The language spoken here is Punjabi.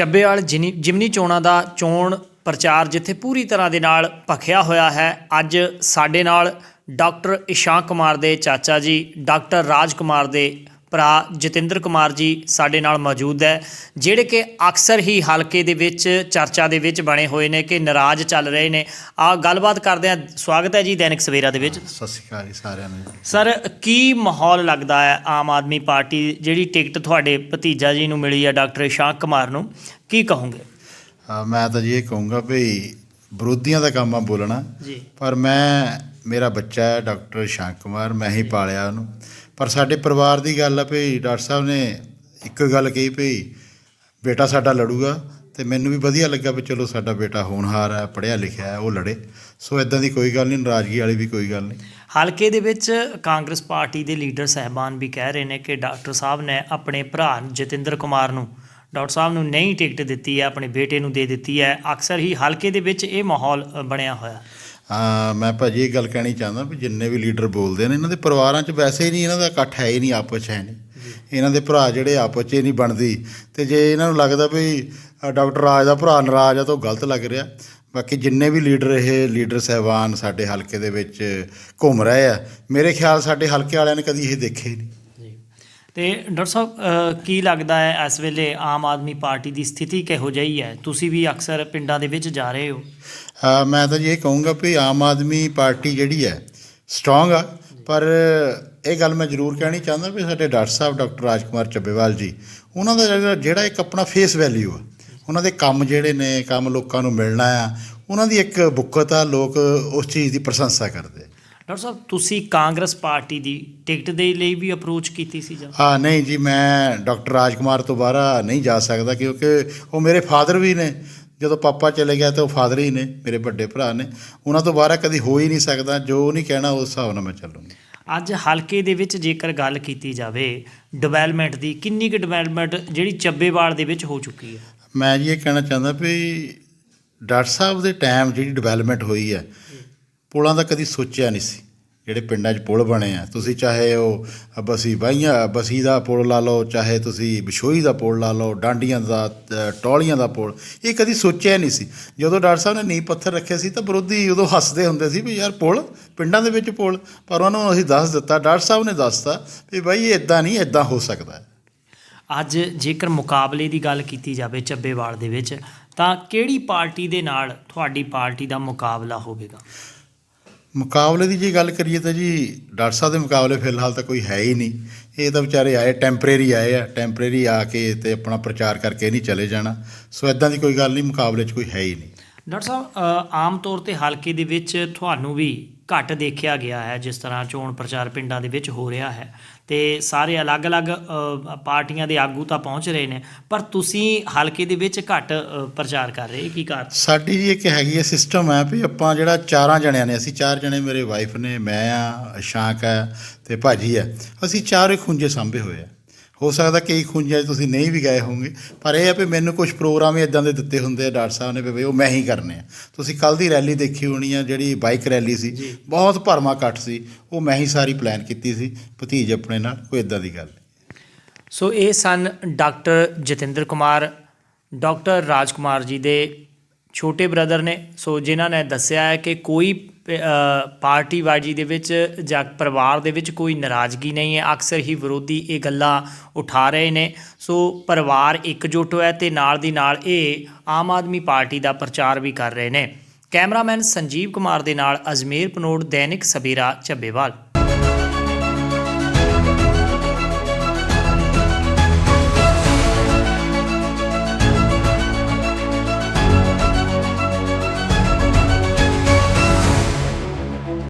ਚੱਬੇਵਾਲ ਜਿਨੀ- ਜਿਮਨੀ ਚੋਣਾਂ ਦਾ ਚੋਣ ਪ੍ਰਚਾਰ ਜਿੱਥੇ ਪੂਰੀ ਤਰ੍ਹਾਂ ਦੇ ਨਾਲ ਭਖਿਆ ਹੋਇਆ ਹੈ, ਅੱਜ ਸਾਡੇ ਨਾਲ ਡਾਕਟਰ ਇਸ਼ਾਂਕ ਕੁਮਾਰ ਦੇ ਚਾਚਾ ਜੀ, ਡਾਕਟਰ ਰਾਜ ਕੁਮਾਰ ਦੇ ਭਰਾ ਜਤਿੰਦਰ ਕੁਮਾਰ ਜੀ ਸਾਡੇ ਨਾਲ ਮੌਜੂਦ ਹੈ ਜਿਹੜੇ ਕਿ ਅਕਸਰ ਹੀ ਹਲਕੇ ਦੇ ਵਿੱਚ ਚਰਚਾ ਦੇ ਵਿੱਚ ਬਣੇ ਹੋਏ ਨੇ ਕਿ ਨਾਰਾਜ਼ ਚੱਲ ਰਹੇ ਨੇ। ਆ ਗੱਲਬਾਤ ਕਰਦੇ ਆ ਸਵਾਗਤ ਹੈ ਜੀ ਦੈਨਿਕ ਸਵੇਰਾ ਦੇ ਵਿੱਚ। ਸਤਿ ਸ਼੍ਰੀ ਅਕਾਲ ਜੀ ਸਾਰਿਆਂ ਨੂੰ। ਸਰ ਕੀ ਮਾਹੌਲ ਲੱਗਦਾ ਹੈ ਆਮ ਆਦਮੀ ਪਾਰਟੀ ਜਿਹੜੀ ਟਿਕਟ ਤੁਹਾਡੇ ਭਤੀਜਾ ਜੀ ਨੂੰ ਮਿਲੀ ਹੈ ਡਾਕਟਰ ਇਸ਼ਾਂਕ ਕੁਮਾਰ ਨੂੰ? ਕੀ ਕਹੋਗੇ? ਮੈਂ ਤਾਂ ਜੀ ਇਹ ਕਹੂੰਗਾ ਵੀ ਵਿਰੋਧੀਆਂ ਦਾ ਕੰਮ ਆ ਬੋਲਣਾ। ਜੀ। ਪਰ ਮੈਂ ਮੇਰਾ ਬੱਚਾ ਹੈ ਡਾਕਟਰ ਸ਼ਾਂਕ ਕੁਮਾਰ ਮੈਂ ਹੀ ਪਾਲਿਆ ਉਹਨੂੰ। ਪਰ ਸਾਡੇ ਪਰਿਵਾਰ ਦੀ ਗੱਲ ਆ ਵੀ ਡਾਕਟਰ ਸਾਹਿਬ ਨੇ ਇੱਕੋ ਗੱਲ ਕਹੀ ਭਈ, ਬੇਟਾ ਸਾਡਾ ਲੜੂਗਾ ਤੇ ਮੈਨੂੰ ਵੀ ਵਧੀਆ ਲੱਗਾ ਵੀ ਚਲੋ ਸਾਡਾ ਬੇਟਾ ਹੋਣਹਾਰ ਹੈ ਪੜ੍ਹਿਆ ਲਿਖਿਆ ਹੈ ਉਹ ਲੜੇ। ਸੋ ਇਦਾਂ ਦੀ ਕੋਈ ਗੱਲ ਨਹੀਂ, ਨਾਰਾਜ਼ਗੀ ਵਾਲੀ ਵੀ ਕੋਈ ਗੱਲ ਨਹੀਂ। ਹਲਕੇ ਦੇ ਵਿੱਚ ਕਾਂਗਰਸ ਪਾਰਟੀ ਦੇ ਲੀਡਰ ਸਹਿਬਾਨ ਵੀ ਕਹਿ ਰਹੇ ਨੇ ਕਿ ਡਾਕਟਰ ਸਾਹਿਬ ਨੇ ਆਪਣੇ ਭਰਾ ਜਤਿੰਦਰ ਕੁਮਾਰ ਨੂੰ ਡਾਕਟਰ ਸਾਹਿਬ ਨੂੰ ਨਹੀਂ ਟਿਕਟ ਦਿੱਤੀ ਹੈ, ਆਪਣੇ ਬੇਟੇ ਨੂੰ ਦੇ ਦਿੱਤੀ ਹੈ। ਅਕਸਰ ਹੀ ਹਲਕੇ ਦੇ ਵਿੱਚ ਇਹ ਮਾਹੌਲ ਬਣਿਆ ਹੋਇਆ। ਮੈਂ ਭਾਜੀ ਇਹ ਗੱਲ ਕਹਿਣੀ ਚਾਹੁੰਦਾ ਵੀ ਜਿੰਨੇ ਵੀ ਲੀਡਰ ਬੋਲਦੇ ਨੇ ਇਹਨਾਂ ਦੇ ਪਰਿਵਾਰਾਂ 'ਚ ਵੈਸੇ ਹੀ ਨਹੀਂ ਇਹਨਾਂ ਦਾ ਇਕੱਠ ਹੈ ਹੀ ਨਹੀਂ ਆਪਸ 'ਚ ਹੈ ਨਹੀਂ। ਇਹਨਾਂ ਦੇ ਭਰਾ ਜਿਹੜੇ ਆਪਸ 'ਚ ਨਹੀਂ ਬਣਦੀ। ਤੇ ਜੇ ਇਹਨਾਂ ਨੂੰ ਲੱਗਦਾ ਵੀ ਡਾਕਟਰ ਰਾਜ ਦਾ ਭਰਾ ਨਾਰਾਜ਼ ਆ ਤਾਂ ਉਹ ਗਲਤ ਲੱਗ ਰਿਹਾ। ਬਾਕੀ ਜਿੰਨੇ ਵੀ ਲੀਡਰ ਇਹ ਲੀਡਰ ਸਹਿਬਾਨ ਸਾਡੇ ਹਲਕੇ ਦੇ ਵਿੱਚ ਘੁੰਮ ਰਹੇ ਆ ਮੇਰੇ ਖਿਆਲ ਸਾਡੇ ਹਲਕੇ ਵਾਲਿਆਂ ਨੇ ਕਦੀ ਇਹ ਦੇਖੇ ਨਹੀਂ। ਤੇ ਡਾਕਟਰ ਸਾਹਿਬ ਕੀ ਲੱਗਦਾ ਹੈ ਇਸ ਵੇਲੇ ਆਮ ਆਦਮੀ ਪਾਰਟੀ ਦੀ ਸਥਿਤੀ ਕਿਹੋ ਜਿਹੀ ਹੈ? ਤੁਸੀਂ ਵੀ ਅਕਸਰ ਪਿੰਡਾਂ ਦੇ ਵਿੱਚ ਜਾ ਰਹੇ ਹੋ। ਮੈਂ ਤਾਂ ਜੀ ਇਹ ਕਹੂੰਗਾ ਵੀ ਆਮ ਆਦਮੀ ਪਾਰਟੀ ਜਿਹੜੀ ਹੈ ਸਟਰੋਂਗ ਆ। ਪਰ ਇਹ ਗੱਲ ਮੈਂ ਜ਼ਰੂਰ ਕਹਿਣੀ ਚਾਹੁੰਦਾ ਵੀ ਸਾਡੇ ਡਾਕਟਰ ਸਾਹਿਬ, ਡਾਕਟਰ ਰਾਜਕੁਮਾਰ ਚੱਬੇਵਾਲ ਜੀ, ਉਹਨਾਂ ਦਾ ਜਿਹੜਾ ਇੱਕ ਆਪਣਾ ਫੇਸ ਵੈਲਿਊ ਆ। ਉਹਨਾਂ ਦੇ ਕੰਮ ਜਿਹੜੇ ਨੇ, ਕੰਮ ਲੋਕਾਂ ਨੂੰ ਮਿਲਣਾ ਆ, ਉਹਨਾਂ ਦੀ ਇੱਕ ਬੁੱਕਤ ਆ, ਲੋਕ ਉਸ ਚੀਜ਼ ਦੀ ਪ੍ਰਸ਼ੰਸਾ ਕਰਦੇ ਡਾਕਟਰ ਸਾਹਿਬ ਤੁਸੀਂ ਕਾਂਗਰਸ ਪਾਰਟੀ ਦੀ ਟਿਕਟ ਦੇ ਲਈ ਵੀ ਅਪਰੋਚ ਕੀਤੀ ਸੀ ਜਾਂ? ਹਾਂ ਨਹੀਂ ਜੀ ਮੈਂ ਡਾਕਟਰ ਰਾਜਕੁਮਾਰ ਤੋਂ ਬਾਹਰ ਨਹੀਂ ਜਾ ਸਕਦਾ ਕਿਉਂਕਿ ਉਹ ਮੇਰੇ ਫਾਦਰ ਵੀ ਨੇ। ਜਦੋਂ ਪਾਪਾ ਚਲੇ ਗਿਆ ਤਾਂ ਉਹ ਫਾਦਰ ਹੀ ਨੇ ਮੇਰੇ ਵੱਡੇ ਭਰਾ ਨੇ। ਉਹਨਾਂ ਤੋਂ ਬਾਹਰ ਕਦੀ ਹੋ ਹੀ ਨਹੀਂ ਸਕਦਾ ਜੋ ਨਹੀਂ ਕਹਿਣਾ ਉਸ ਹਿਸਾਬ ਨਾਲ ਮੈਂ ਚੱਲੂੰਗਾ। ਅੱਜ ਹਲਕੇ ਦੇ ਵਿੱਚ ਜੇਕਰ ਗੱਲ ਕੀਤੀ ਜਾਵੇ ਡਿਵੈਲਪਮੈਂਟ ਦੀ ਕਿੰਨੀ ਕੁ ਡਿਵੈਲਪਮੈਂਟ ਜਿਹੜੀ ਚੱਬੇਵਾਲ ਦੇ ਵਿੱਚ ਹੋ ਚੁੱਕੀ ਹੈ? ਮੈਂ ਜੀ ਇਹ ਕਹਿਣਾ ਚਾਹੁੰਦਾ ਵੀ ਡਾਕਟਰ ਸਾਹਿਬ ਦੇ ਟਾਈਮ ਜਿਹੜੀ ਡਿਵੈਲਪਮੈਂਟ ਹੋਈ ਹੈ ਪੁਲਾਂ ਦਾ ਕਦੀ ਸੋਚਿਆ ਨਹੀਂ ਸੀ। ਜਿਹੜੇ ਪਿੰਡਾਂ 'ਚ ਪੁਲ ਬਣੇ ਆ, ਤੁਸੀਂ ਚਾਹੇ ਉਹ ਬਸੀ ਬਾਈਆਂ, ਬਸੀ ਦਾ ਪੁਲ ਲਾ ਲਓ, ਚਾਹੇ ਤੁਸੀਂ ਬਿਸ਼ੋਈ ਦਾ ਪੁਲ ਲਾ ਲਓ, ਡਾਂਡੀਆਂ ਦਾ ਟੌਲੀਆਂ ਦਾ ਪੁਲ, ਇਹ ਕਦੀ ਸੋਚਿਆ ਨਹੀਂ ਸੀ। ਜਦੋਂ ਡਾਕਟਰ ਸਾਹਿਬ ਨੇ ਨੀਂਹ ਪੱਥਰ ਰੱਖੇ ਸੀ ਤਾਂ ਵਿਰੋਧੀ ਉਦੋਂ ਹੱਸਦੇ ਹੁੰਦੇ ਸੀ ਵੀ ਯਾਰ ਪੁਲ, ਪਿੰਡਾਂ ਦੇ ਵਿੱਚ ਪੁਲ, ਪਰ ਉਹਨਾਂ ਨੂੰ ਅਸੀਂ ਦੱਸ ਦਿੱਤਾ, ਡਾਕਟਰ ਸਾਹਿਬ ਨੇ ਦੱਸਤਾ ਵੀ ਬਾਈ ਇਹ ਇਦਾਂ ਨਹੀਂ ਇਦਾਂ ਹੋ ਸਕਦਾ ਅੱਜ ਜੇਕਰ ਮੁਕਾਬਲੇ ਦੀ ਗੱਲ ਕੀਤੀ ਜਾਵੇ ਚੱਬੇਵਾਲ ਦੇ ਵਿੱਚ, ਤਾਂ ਕਿਹੜੀ ਪਾਰਟੀ ਦੇ ਨਾਲ ਤੁਹਾਡੀ ਪਾਰਟੀ ਦਾ ਮੁਕਾਬਲਾ ਹੋਵੇਗਾ? ਮੁਕਾਬਲੇ ਦੀ ਜੇ ਗੱਲ ਕਰੀਏ ਤਾਂ ਜੀ, ਡਾਕਟਰ ਸਾਹਿਬ ਦੇ ਮੁਕਾਬਲੇ ਫਿਲਹਾਲ ਤਾਂ ਕੋਈ ਹੈ ਹੀ ਨਹੀਂ। ਇਹ ਤਾਂ ਵਿਚਾਰੇ ਆਏ ਟੈਂਪਰੇਰੀ ਆਏ ਆ ਟੈਂਪਰੇਰੀ ਆ ਕੇ ਤੇ ਆਪਣਾ ਪ੍ਰਚਾਰ ਕਰਕੇ ਨਹੀਂ ਚਲੇ ਜਾਣਾ। ਸੋ ਇਦਾਂ ਦੀ ਕੋਈ ਗੱਲ ਨਹੀਂ, ਮੁਕਾਬਲੇ 'ਚ ਕੋਈ ਹੈ ਹੀ ਨਹੀਂ। ਡਾਕਟਰ ਸਾਹਿਬ ਆਮ ਤੌਰ ਤੇ ਹਲਕੇ ਦੇ ਵਿੱਚ ਤੁਹਾਨੂੰ ਵੀ ਘੱਟ ਦੇਖਿਆ ਗਿਆ ਹੈ, ਜਿਸ ਤਰ੍ਹਾਂ ਚੋਣ ਪ੍ਰਚਾਰ ਪਿੰਡਾਂ ਦੇ ਵਿੱਚ ਹੋ ਰਿਹਾ ਹੈ। ਤੇ ਸਾਰੇ ਅਲੱਗ-ਅਲੱਗ ਪਾਰਟੀਆਂ ਦੇ ਆਗੂ ਤਾਂ ਪਹੁੰਚ ਰਹੇ ਨੇ, ਪਰ ਤੁਸੀਂ ਹਲਕੇ ਦੇ ਵਿੱਚ ਘੱਟ ਪ੍ਰਚਾਰ ਕਰ ਰਹੇ ਕੀ ਕਾਰਨ? ਸਾਡੀ ਜੀ ਇੱਕ ਹੈਗੀ ਹੈ ਸਿਸਟਮ ਹੈ ਵੀ ਆਪਾਂ ਜਿਹੜਾ ਚਾਰਾਂ ਜਣਿਆਂ ਨੇ, ਅਸੀਂ ਚਾਰ ਜਣੇ ਮੇਰੇ ਵਾਈਫ ਨੇ, ਮੈਂ ਆ ਅਸ਼ਾਂਕ ਹੈ ਤੇ ਭਾਜੀ ਹੈ, ਅਸੀਂ ਚਾਰੇ ਖੁੰਝੇ ਸਾਂਭੇ ਹੋਏ ਆ। ਹੋ ਸਕਦਾ ਕਈ ਖੁੰਝੇ 'ਚ ਤੁਸੀਂ ਨਹੀਂ ਵੀ ਗਏ ਹੋਵੋਗੇ ਪਰ ਇਹ ਆ ਵੀ ਮੈਨੂੰ ਕੁਝ ਪ੍ਰੋਗਰਾਮ ਹੀ ਇਦਾਂ ਦੇ ਦਿੱਤੇ ਹੁੰਦੇ ਆ ਡਾਕਟਰ ਸਾਹਿਬ ਨੇ ਵੀ ਉਹ ਮੈਂ ਹੀ ਕਰਨੇ ਆ। ਤੁਸੀਂ ਕੱਲ ਦੀ ਰੈਲੀ ਦੇਖੀ ਹੋਣੀ ਆ ਜਿਹੜੀ ਬਾਈਕ ਰੈਲੀ ਸੀ ਬਹੁਤ ਭਰਮਾ ਇਕੱਠ ਸੀ ਉਹ ਮੈਂ ਹੀ ਸਾਰੀ ਪਲਾਨ ਕੀਤੀ ਸੀ ਭਤੀਜ ਆਪਣੇ ਨਾਲ ਕੋਈ ਇਦਾਂ ਦੀ ਗੱਲ ਸੋ ਇਹ ਸਨ ਡਾਕਟਰ ਜਤਿੰਦਰ ਕੁਮਾਰ ਡਾਕਟਰ ਰਾਜਕੁਮਾਰ ਜੀ ਦੇ ਛੋਟੇ ਬ੍ਰਦਰ ਨੇ। ਸੋ ਜਿਨ੍ਹਾਂ ਨੇ ਦੱਸਿਆ ਹੈ ਕਿ ਕੋਈ ਪਾਰਟੀਬਾਜੀ ਦੇ ਵਿੱਚ ਜਾਂ ਪਰਿਵਾਰ ਦੇ ਵਿੱਚ ਕੋਈ ਨਾਰਾਜ਼ਗੀ ਨਹੀਂ ਹੈ। ਅਕਸਰ ਹੀ ਵਿਰੋਧੀ ਇਹ ਗੱਲਾਂ ਉਠਾ ਰਹੇ ਨੇ। ਸੋ ਪਰਿਵਾਰ ਇਕਜੁੱਟ ਹੋਇਆ ਤੇ ਨਾਲ ਦੀ ਨਾਲ ਇਹ ਆਮ ਆਦਮੀ ਪਾਰਟੀ ਦਾ ਪ੍ਰਚਾਰ ਵੀ ਕਰ ਰਹੇ ਨੇ। ਕੈਮਰਾਮੈਨ ਸੰਜੀਵ ਕੁਮਾਰ ਦੇ ਨਾਲ ਅਜਮੇਰ ਪਨੋੜ, ਦੈਨਿਕ ਸਵੇਰਾ ਚੱਬੇਵਾਲ